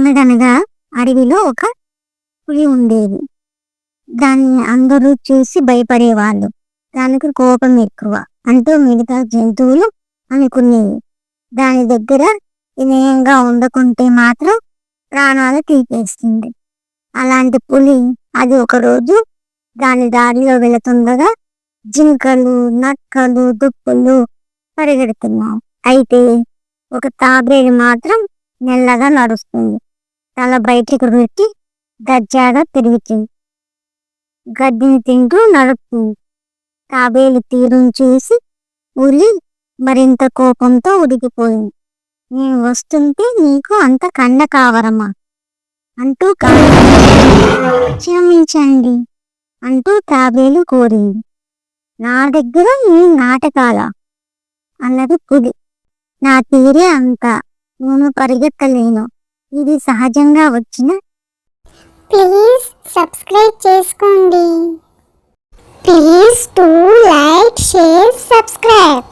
అనగనగా అడవిలో ఒక పులి ఉండేది. దాన్ని అందరూ చూసి భయపడేవాళ్ళు. దానికి కోపం ఎక్కువ. అంటూ మిగతా జంతువులు అనుకునేవి. దాని దగ్గర వినయంగా ఉండకుంటే మాత్రం ప్రాణాలు తీపేస్తుంది అలాంటి పులి అది ఒక రోజు దాని దారిలో వెళుతుండగా జింకలు నక్కలు దుప్పులు పరిగెడుతున్నాయి. అయితే ఒక తాబేలు మాత్రం మెల్లగా నడుస్తుంది. తల బయటికి పెట్టి దర్జాగా తిరుగుతుంది గడ్డిని తింటూ నడుపుతుంది తాబేలు తీరును చూసి ఉలి మరింత కోపంతో ఉడికిపోయింది నేను వస్తుంటే నీకు అంత కండ కావరమా అంటూ క్షమించండి అంటూ తాబేలు కోరింది. నా దగ్గర ఈ నాటకాల అన్నది పులి నా తీరే అంత నేను పరిగెత్తలేను. ఇది సహజంగా వచ్చిన ప్లీజ్ సబ్స్క్రైబ్ చేసుకోండి. Please to like share subscribe.